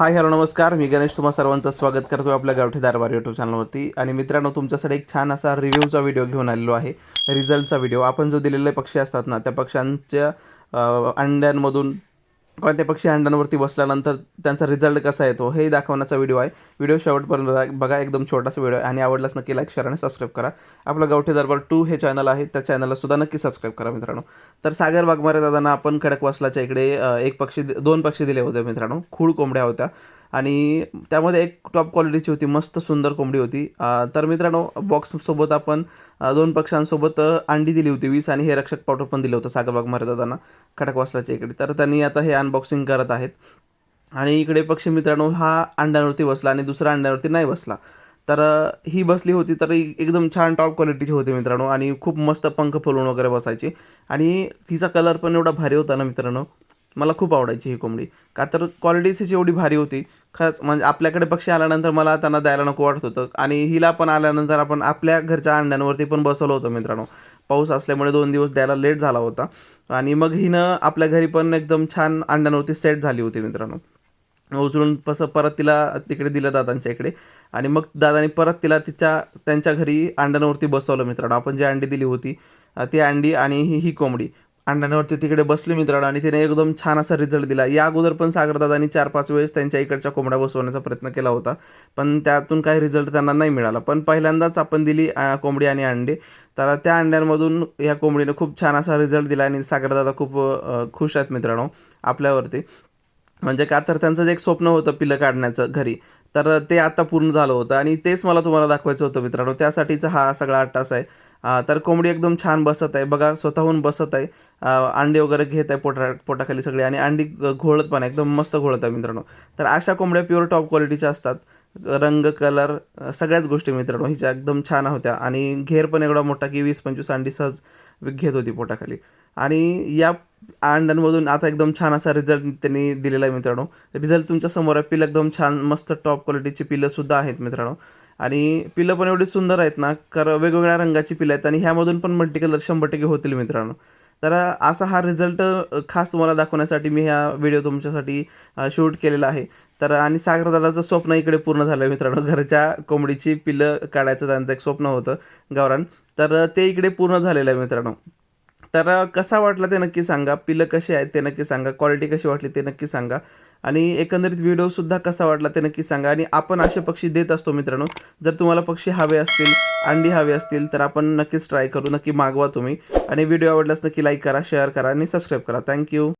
Hi hello नमस्कार. मी गणेश तुम्हा सर्वांचं स्वागत करतो आपल्या गावठी दारबार यूट्यूब चॅनलवरती आणि मित्रांनो तुमच्यासाठी एक छान असा रिव्ह्यूचा व्हिडिओ घेऊन आलेलो आहे. रिझल्टचा व्हिडिओ आपण जो दिलेले पक्षी असतात ना त्या पक्ष्यांच्या अंड्यांमधून कोणत्या पक्षी अंड्यांवरती बसल्यानंतर त्यांचा रिझल्ट कसा येतो हे दाखवण्याचा व्हिडिओ आहे. व्हिडिओ शेवटपर्यंत बघा- एकदम छोटासा व्हिडिओ आहे. आणि आवडलाच नक्की लाईक शेअर आणि सबस्क्राईब करा. आपलं गावठी दरबार टू हे चॅनल आहे. त्या चॅनलला सुद्धा नक्की सबस्क्राईब करा मित्रांनो. तर सागर वाघमारे दादांना आपण खडकवासलाच्या इकडे एक पक्षी दोन पक्षी दिले होते मित्रांनो. खूळ कोंबड्या होत्या. आणि त्यामध्ये एक टॉप क्वालिटीची होती मस्त सुंदर कोंबडी होती. तर मित्रांनो बॉक्ससोबत आपण दोन पक्षांसोबत अंडी दिली होती वीस आणि हे रक्षक पावडर पण दिलं होतं सागरबाग दादांना खडकवासलाच्या इकडे. तर त्यांनी आता हे अनबॉक्सिंग करत आहेत. आणि इकडे पक्षी मित्रांनो हा अंड्यांवरती बसला आणि दुसरा अंड्यांवरती नाही बसला. तर ही बसली होती तर एकदम छान टॉप क्वालिटीची होती मित्रांनो आणि खूप मस्त पंख फुलून वगैरे बसायची. आणि तिचा कलर पण एवढा भारी होता ना मित्रांनो. मला खूप आवडायची ही कोंबडी. का तर क्वालिटी तिची एवढी भारी होती. खरंच म्हणजे आपल्याकडे पक्षी आल्यानंतर मला त्यांना द्यायला नको वाटत होतं. आणि हिला पण आल्यानंतर आपण आपल्या घरच्या अंड्यांवरती पण बसवलं होतं मित्रांनो. पाऊस असल्यामुळे दोन दिवस द्यायला लेट झाला होता. आणि मग हिनं आपल्या घरी पण एकदम छान अंड्यांवरती सेट झाली होती मित्रांनो. उचलून कसं परत तिला तिकडे दिलं दादांच्या इकडे. आणि मग दादाने परत तिला तिच्या त्यांच्या घरी अंड्यांवरती बसवलं मित्रांनो. आपण जी अंडी दिली होती ती अंडी आणि ही ही कोंबडी. अंड्यांवरती तिकडे बसली मित्रांनो आणि तिने एकदम छान असा रिझल्ट दिला. या अगोदर पण सागरदादांनी चार पाच वेळेस त्यांच्या इकडच्या कोंबड्या बसवण्याचा प्रयत्न केला होता. पण त्यातून काही रिझल्ट त्यांना नाही मिळाला. पण पहिल्यांदाच आपण दिली कोंबडी आणि अंडे. तर त्या अंड्यांमधून या कोंबडीने खूप छान असा रिझल्ट दिला आणि सागरदादा खूप खुश आहेत मित्रांनो आपल्यावरती. म्हणजे का तर त्यांचं जे एक स्वप्न होतं पिलं काढण्याचं घरी तर ते आता पूर्ण झालं होतं. आणि तेच मला तुम्हाला दाखवायचं होतं मित्रांनो. त्यासाठीचा हा सगळा अट्टास आहे. तर कोंबडी एकदम छान बसत आहे. बघा स्वतःहून बसत आहे. अंडी अंडे वगैरे घेत आहे पोटा पोटाखाली सगळे आणि अंडी घोळत पण आहे. एकदम मस्त घोळत आहे मित्रांनो. तर अशा कोंबड्या प्युअर टॉप क्वालिटीच्या असतात. रंग कलर सगळ्याच गोष्टी मित्रांनो. हिच्या एकदम छान होत्या. आणि घेर पण एवढा मोठा की वीस पंचवीस अंडी सहज घेत होती पोटाखाली. आणि या अंड्यांमधून आता एकदम छान असा रिझल्ट त्यांनी दिलेला आहे मित्रांनो. रिझल्ट तुमच्यासमोर आहे. पिल एकदम छान मस्त टॉप क्वालिटीची पिलंसुद्धा आहेत मित्रांनो. आणि पिलं पण एवढी सुंदर आहेत ना कारण वेगवेगळ्या रंगाची पिलं आहेत आणि ह्यामधून पण मल्टी कलर शंभर टक्के होतील मित्रांनो. तर असा हा रिझल्ट खास तुम्हाला दाखवण्यासाठी मी हा व्हिडिओ तुमच्यासाठी शूट केलेला आहे. तर आणि सागरदादाचं स्वप्न इकडे पूर्ण झालं आहे मित्रांनो. घरच्या कोंबडीची पिलं काढायचं त्यांचं एक स्वप्न होतं गावरान तर ते इकडे पूर्ण झालेलं आहे मित्रांनो. तर कसा वाटला ते नक्की सांगा. पिलं कसे आहेत ते नक्की सांगा. क्वालिटी कशी वाटली ते नक्की सांगा. आणि एकंदरीत व्हिडिओसुद्धा कसा वाटला ते नक्की सांगा. आणि आपण असे पक्षी देत असतो मित्रांनो. जर तुम्हाला पक्षी हवे असतील अंडी हवे असतील तर आपण नक्कीच ट्राय करू. नक्की मागवा तुम्ही. आणि व्हिडिओ आवडल्यास नक्की लाईक करा शेअर करा आणि सबस्क्राईब करा. थँक्यू